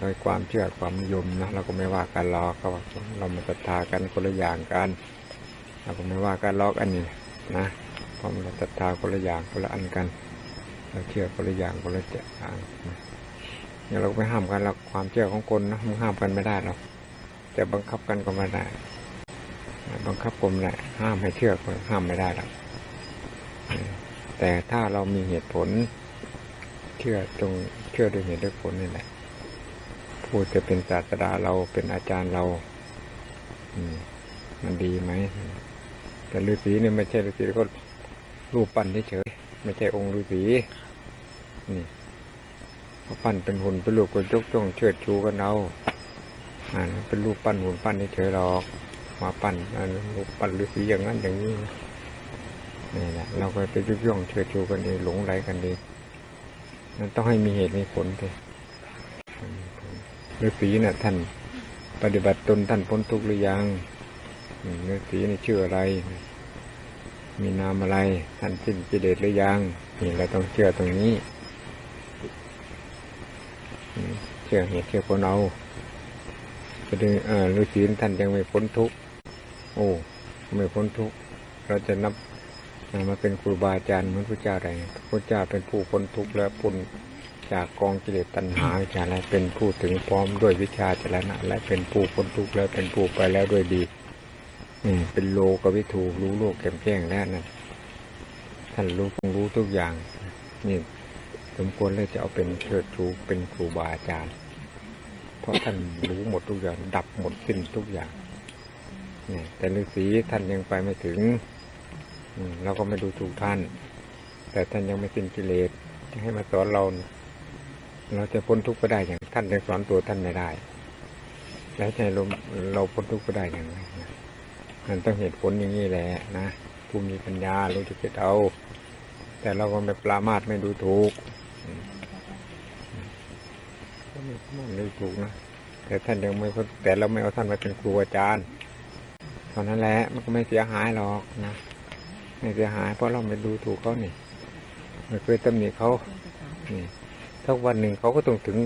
โดยความเชื่อความนิยมนะเราก็ไม่ว่ากันหรอกเขาบอกเรามาศรัทธากันคนละอย่างกันเราก็ไม่ว่ากันหรอกอันนี้นะเพราะเราศรัทธาคนละอย่างคนละอันกัน เราเชื่อคนละอย่างคนละอย่างเนี่ยเราก็ไม่ห้ามกันหรอกความเชื่อของคนนะมันห้ามกันไม่ได้หรอกแต่บังคับกันก็ไม่ได้บังคับกลมได้ห้ามให้เชื่อห้ามไม่ได้หรอกแต่ถ้าเรามีเหตุผลเชื่อตรงเชื่อด้วยเหตุด้วยผลนี่แหละ ผู้จะเป็นศาสดาเราเป็นอาจารย์เรา อืม มันดีไหมแต่ฤาษีเนี่ยไม่ใช่ฤาษีก็รูปปั้นเฉยไม่ใช่องค์ฤาษีนี่เขาปั้นเป็นหุ่นเป็นรูปก็ยกจ้องเชิดชูกันเอาอ่าเป็นรูปปั้นหุ่นปั้นเฉยหรอก มาปั้นอ่ารูปปั้นฤาษีอย่างนั้นอย่างนี้นี่แหละเราก็ไปยกย่องเชิดชูกันเองหลงไหลกันเองมันต้องให้มีเหตุมีผลสิ ฤาษีน่ะท่านปฏิบัติตนท่านพ้นทุกข์หรือยังอืมฤาษีนี่ชื่ออะไร มีนามอะไร ท่านสิ้นกิเลสหรือยังนี่เราต้องเชื่อตรงนี้ เชื่อเหตุเชื่อผลเอาก็ดึงฤาษีท่านยังไม่พ้นทุกข์โอ้ไม่พ้นทุกข์เราจะนับมาเป็นครูบาอาจารย์เหมือนพระเจ้าใดพระเจ้าเป็นผู้พ้นทุกข์และพ้น จากกองกิเลสตัณหาวิชาและเป็นผู้ถึงพร้อมด้วยวิชาจรณะ และเป็นผู้พ้นทุกข์และเป็นผู้ไปแล้วด้วยดี อืม เป็นโลกวิถูรู้โลกแก่มแจ้งแล้วนั่นท่านรู้รู้ทุกอย่างนี่สมควรเลยจะเอาเป็นเชิดชูเป็นครูบาอาจารย์ เพราะท่านรู้หมดทุกอย่าง ดับหมดสิ้นทุกอย่างนี่แต่ฤาษีท่านยังไปไม่ถึงอืมเราก็ไม่ดูถูกท่าน แต่ท่านยังไม่สิ้นกิเลสให้มาสอนเรา เราจะพ้นทุกข์ก็ได้อย่างท่านยังสอนตัวท่านไม่ได้ แล้วใช่เราเราพ้นทุกข์ก็ได้อย่างไรนะมันต้องเหตุผลอย่างนี้แหละนะผู้มีปัญญารู้จักคิดเอา แต่เราก็ไม่ปรามาสไม่ดูถูกไม่ดูถูกนะแต่ท่านยังไม่พ้นแต่เราไม่เอาท่านมาเป็นครูอาจารย์เท่านั้นแหละมันก็ไม่เสียหายหรอกนะไม่เสียหายเพราะเราไม่ดูถูกเขานี่ไม่เคยตำหนิเขานี่ ถ้าวันหนึ่งเขาก็ต้องถึง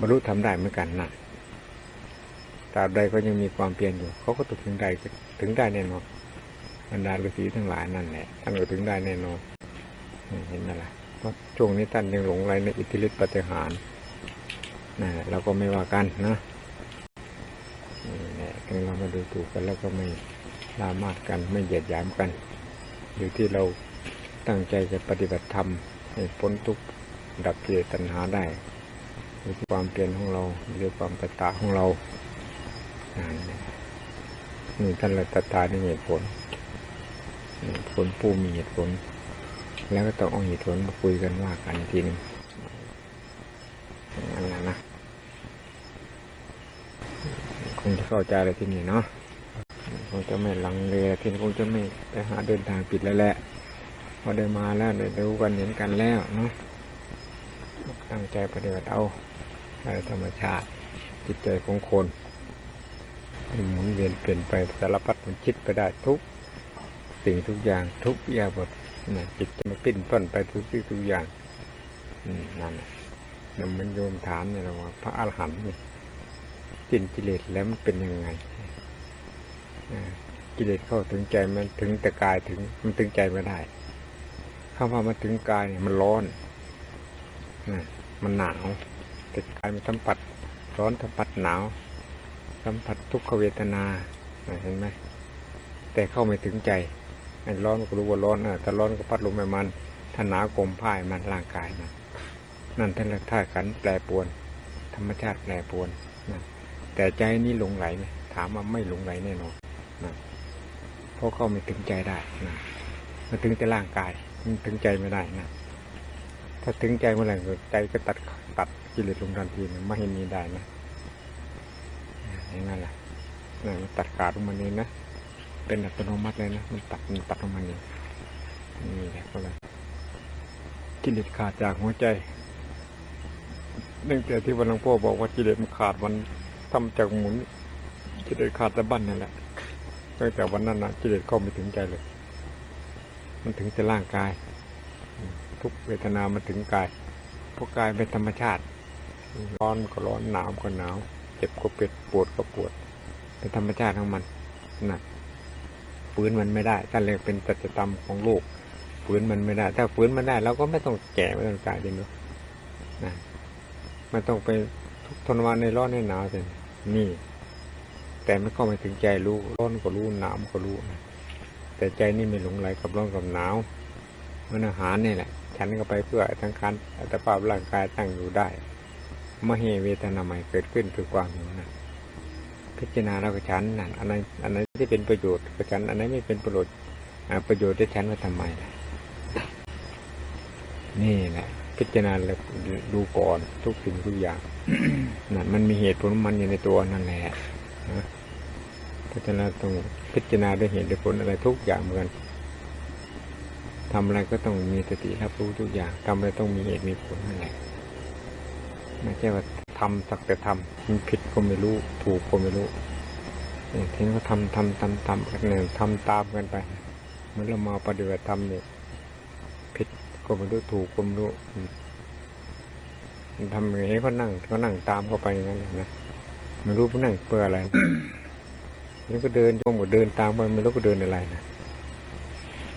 บรรลุทำได้เหมือนกันนะตราบใดเขายังมีความเพียรอยู่ เขาก็ต้องถึงได้ถึงได้แน่นอนบรรดาฤาษีทั้งหลายนั่นแหละท่านก็ถึงได้แน่นอนเห็นไหมล่ะเพราะช่วงนี้ท่านยังหลงไหลในอิทธิฤทธิปฏิหารนะเราก็ไม่ว่ากันนะนี่แหละเรามาดูถูกกันแล้วก็ไม่ลามาดกันไม่เหยียดหยามกัน อยู่ที่เราตั้งใจจะปฏิบัติธรรมให้พ้นทุกข์ ดับกิเลสตัณหาได้ด้วยความเปลี่ยนของเราด้วยความตตาของเราน,นี่นี่ท่านละตตาในเหตุผลผลผู้มีเหตุผล แล้วก็ต้องเอาเหตุผลมาคุยกันว่ากันทีหนึงนั่นแหละนะคงจะเข้าใจอะไรที่นี่เนาะคงจะไม่ลังเลทีนี้คงจะไม่ไปหาเดินทางผิดแล้วแหละพอได้มาแล้วได้รู้กันเห็นกันแล้วเนาะ ตั้งใจปฏิบัติเอาในธรรมชาติจิตใจของคนหมุนเวียนเปลี่ยนไปสารพัดมันคิดไปได้ทุก สิ่งทุกอย่างทุกอย่างบทนะจิตจะมาปิ้นป้นไปทุกสิ่ทุกอย่างนั่นแหละแล้วมันโยมถามเนี่ยเราว่า พระอรหันต์นี่สิ้นกิเลสแล้วมันเป็นยังไงกิเลสเข้าถึงใจมันถึงแต่กายถึงมันถึงใจไม่ได้คำว่ามันถึงกายเนี่ยมันร้อนนะ มันหนาวแต่กายมันสัมผัสร้อนสัมผัสหนาว สัมผัสทุกขเวทนาเห็นไหมแต่เข้าไม่ถึงใจไอ้ร้อนก็รู้ว่าร้อนอะถ้าร้อนก็พัดลมไปมันถ้าหนาวกลมผ้ายมันร่างกายมันนั่นท่านเรียกธาขันแปรปวน ธรรมชาติแปรปวนนะแต่ใจนี่หลงไหลไหมถามว่าไม่หลงไหลแน่นอนนะเพราะเข้าไม่ถึงใจได้นะมันถึงแต่ร่างกายมันถึงใจไม่ได้นะ ถ้าถึงใจเมื่อไหร่ใจก็ตัดตัดกิเลสลงทันทีนะไม่ให้มีได้นะอย่างนั้นแหละนะมันตัดขาดลงมาเองนะ เป็นอัตโนมัติเลยนะ มันตัดมันตัดลงมาเองนี่แหละก็เลยกิเลสขาดจากหัวใจ เนื่องจากที่วันหลวงพ่อบอกว่ากิเลสมันขาดมันทำจากหมุนกิเลสขาดแต่บั้นนั่นแหละตั้งแต่วันนั้นนะกิเลสเข้าไม่ถึงใจเลย มันถึงแต่ร่างกาย ทุกเวทนามันถึงกายเพราะกายเป็นธรรมชาติ ร้อนก็ร้อนหนาวก็หนาว เจ็บก็เจ็บปวดก็ปวด เป็นธรรมชาติของมันนะฝืนมันไม่ได้ท่านเรียกเป็นสัจธรรมของโลกฝืนมันไม่ได้ ถ้าฝืนมันได้เราก็ไม่ต้องแก่ไม่ต้องตายจริงเอะนะไม่ต้องไปทุกทนวันในร้อนในหนาวสินี่ แต่ไม่เข้าไปถึงใจรู้ร้อนก็รู้หนาวก็รู้นะแต่ใจนี่ไม่หลงไหลกับร้อนกับหนาวมันอาหารนี่แหละ ฉันก็ไปเพื่อทั้งคันอัตภาพร่างกายตั้งอยู่ได้มเหเวทนาใหม่เกิดขึ้นคือความหิวนะพิจารณาเราก็ฉันนั่นอันไหนอันไหนที่เป็นประโยชน์ก็ฉันอันไหนไม่เป็นประโยชน์ประโยชน์ที่ฉันว่าทำไมล่ะนี่แหละพิจารณาแล้วดูก่อนทุกสิ่งทุกอย่างนั่นมันมีเหตุผลมันอยู่ในตัวนั่นแหละนะเพราะฉะนั้นต้องพิจารณาด้วยเหตุด้วยผลอะไรทุกอย่างเหมือน ทำอะไรก็ต้องมีสติรับรู้ทุกอย่างทำอะไรต้องมีเหตุมีผลนั่นแหละไม่ใช่ว่าทำสักแต่ทำมันผิดก็ไม่รู้ถูกก็ไม่รู้เนี่ยทีนี้ก็ทำทำทำทำกันเนี่ยทำตามกันไปเหมือนเรามาปฏิบัติธรรมเนี่ยผิดก็ไม่รู้ถูกก็ไม่รู้ทำอย่างนี้ก็นั่งก็นั่งตามเข้าไปอย่างนั้นะนะไม่รู้ว่านั่งเพื่ออะไรนี่ก็เดินโยมก็เดินตามไปไม่รู้ก็เดินอะไรนะ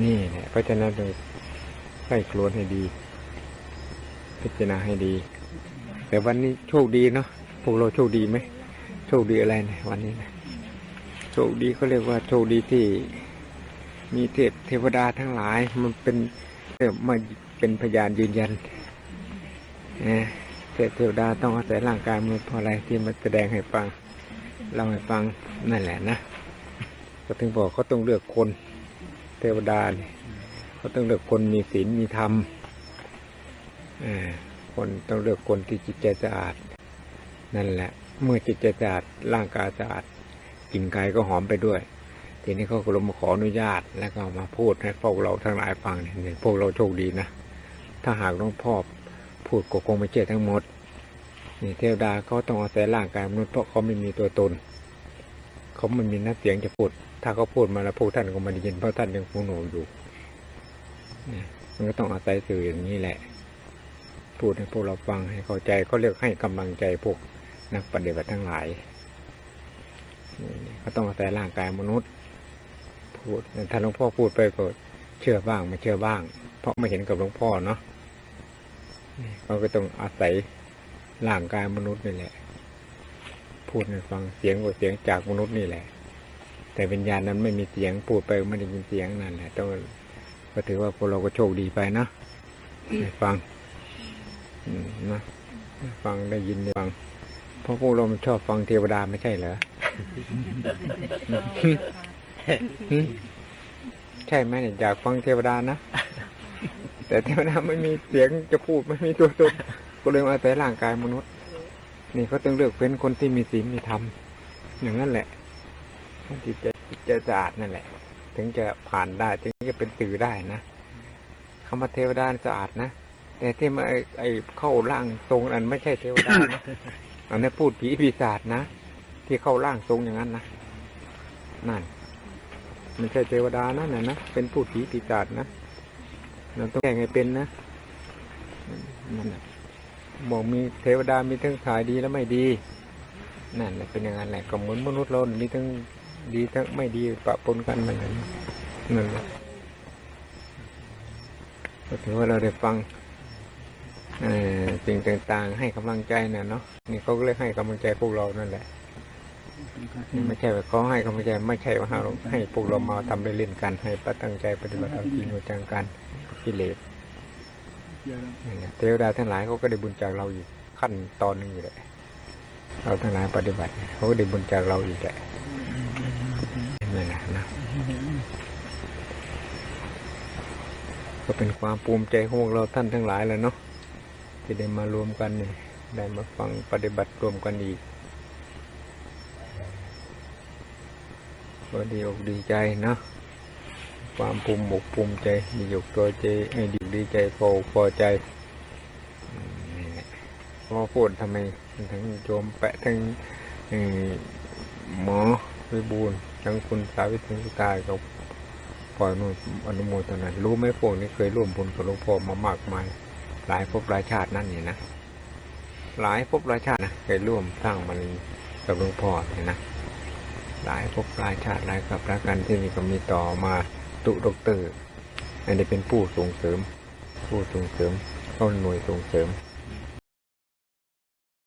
นี่แหละเพราะฉะนั้นเราใส่ครวนให้ดี พิจารณาให้ดี แต่วันนี้โชคดีเนาะพวกเราโชคดีไหมโชคดีอะไรเนี่ยวันนี้นะโชคดีเขาเรียกว่าโชคดีที่มีเทพเทวดาทั้งหลาย มันเป็นเรียกมาเป็นพยานยืนยันนะเทพเทวดาต้องอาศัยร่างกายมันเพราะอะไรที่มันแสดงให้ฟังเล่าให้ฟังนั่นแหละนะก็ถึงบอกเขาต้องเลือกคน เทวดาเนี่ยเขาต้องเลือกคนมีศีลมีธรรมคนต้องเลือกคนที่จิตใจสะอาด นั่นแหละ เมื่อจิตใจสะอาดร่างกายสะอาดกลิ่นกายก็หอมไปด้วย ทีนี้เขาก็ลงมาขออนุญาต แล้วก็มาพูดให้พวกเราทั้งหลายฟังเนี่ยพวกเราโชคดีนะ ถ้าหากหลวงพ่อพูดก็คงไม่เชื่อทั้งหมด นี่เทวดาเขาต้องอาศัยร่างกายมนุษย์เพราะเขาไม่มีตัวตน เขาไม่มีน้ำเสียงจะพูด ถ้าเขาพูดมาแล้วพวกท่านก็ไม่ได้ยินเพราะท่านยังหูหนวกอยู่นะมันก็ต้องอาศัยสื่ออย่างนี้แหละ พูดให้พวกเราฟังให้เข้าใจเขาเรียกให้กำลังใจพวกนักปฏิบัติทั้งหลายนี่เขาต้องอาศัยร่างกายมนุษย์ พูดถ้าหลวงพ่อพูดไปก็เชื่อบ้างไม่เชื่อบ้าง เพราะไม่เห็นกับหลวงพ่อเนาะเขาก็ต้องอาศัยร่างกายมนุษย์นี่แหละ พูดให้ฟังเสียงก็เสียงจากมนุษย์นี่แหละ แต่วิญญาณนั้นไม่มีเสียงพูดไปไม่ได้ยินเสียงนั่นแหละต้องก็ถือว่าพวกเราก็โชคดีไปนะได้ฟังนะได้ฟังได้ยินได้ฟังเพราะพวกเราชอบฟังเทวดาไม่ใช่เหรอใช่ไหมอยากฟังเทวดานะแต่เทวดาไม่มีเสียงจะพูดไม่มีตัวตนก็เลยมาแต่ร่างกายมนุษย์ นี่เขาต้องเลือกเป็นคนที่มีศีลมีธรรมอย่างนั้นแหละ จิตใจจิตใจสะอาดนั่นแหละ ถึงจะผ่านได้ ถึงจะเป็นสื่อได้นะคำว่าเทวดาสะอาดนะแต่ที่มาไอ้เข้าร่างทรงอันไม่ใช่เทวดานะอันนี้พูดผีปีศาจนะที่เข้าร่างทรงอย่างนั้นนะนั่นไม่ใช่เทวดานะน่ะนะเป็นพูดผีปีศาจนะเราต้องแก้ให้เป็นนะนั่นบอกมีเทวดามีทั้งขายดีและไม่ดี นั่นแหละเป็นอย่างนั้นแหละก็เหมือนมนุษย์เรา มีทั้ง ดีทั้งไม่ดีปะปนกันเหมือนกันนั่นแหละก็ถือว่าเราได้ฟังเออสิ่งต่างๆ ให้กำลังใจนะเนาะนี่เขาก็เลยให้กำลังใจพวกเรานั่นแหละไม่ใช่ว่าเขาให้กำลังใจไม่ใช่ว่าเราให้พวกเรามาทำเล่นกัน ให้ประตั้งใจปฏิบัติธรรมจริงจังกันกิเลสเทวดาทั้งหลายเขาก็ได้บุญจากเราอีกขั้นตอนหนึงอยู่แหละเราทั้งหลายปฏิบัติเขาก็ได้บุญจากเราอีกแหละ นั่นแหละนะก็เป็นความภูมิใจของพวกเราท่านทั้งหลายแล้วเนาะที่ได้มารวมกันเนี่ยได้มาฟังปฏิบัติรวมกันอีกก็ดีอกดีใจเนาะความภูมิอกภูมิใจดีอกตัวใจไอ้ดีอกดีใจพออกพอใจอืมนี่แหละพอพูดทำไมทั้งโยมแปะทั้งเอ่อหมอวิบูลย์ ทั้งคุณสาวิตรีสุตายกับปล่อยมือนุโมทนารู้ไหมพวกนี้เคยร่วมบุญกับหลวงพ่อมามากมายหลายภพหลายชาตินั่นนี่นะหลายภพหลายชาตินะเคยร่วมสร้างมันกับหลวงพ่อเนี่ยนะหลายภพหลายชาติหลายกับรักกันที่นี่ก็มีต่อมาตุดกเตอร์อันนี้เป็นผู้ส่งเสริม ผู้ส่งเสริมเข้าหน่วยส่งเสริม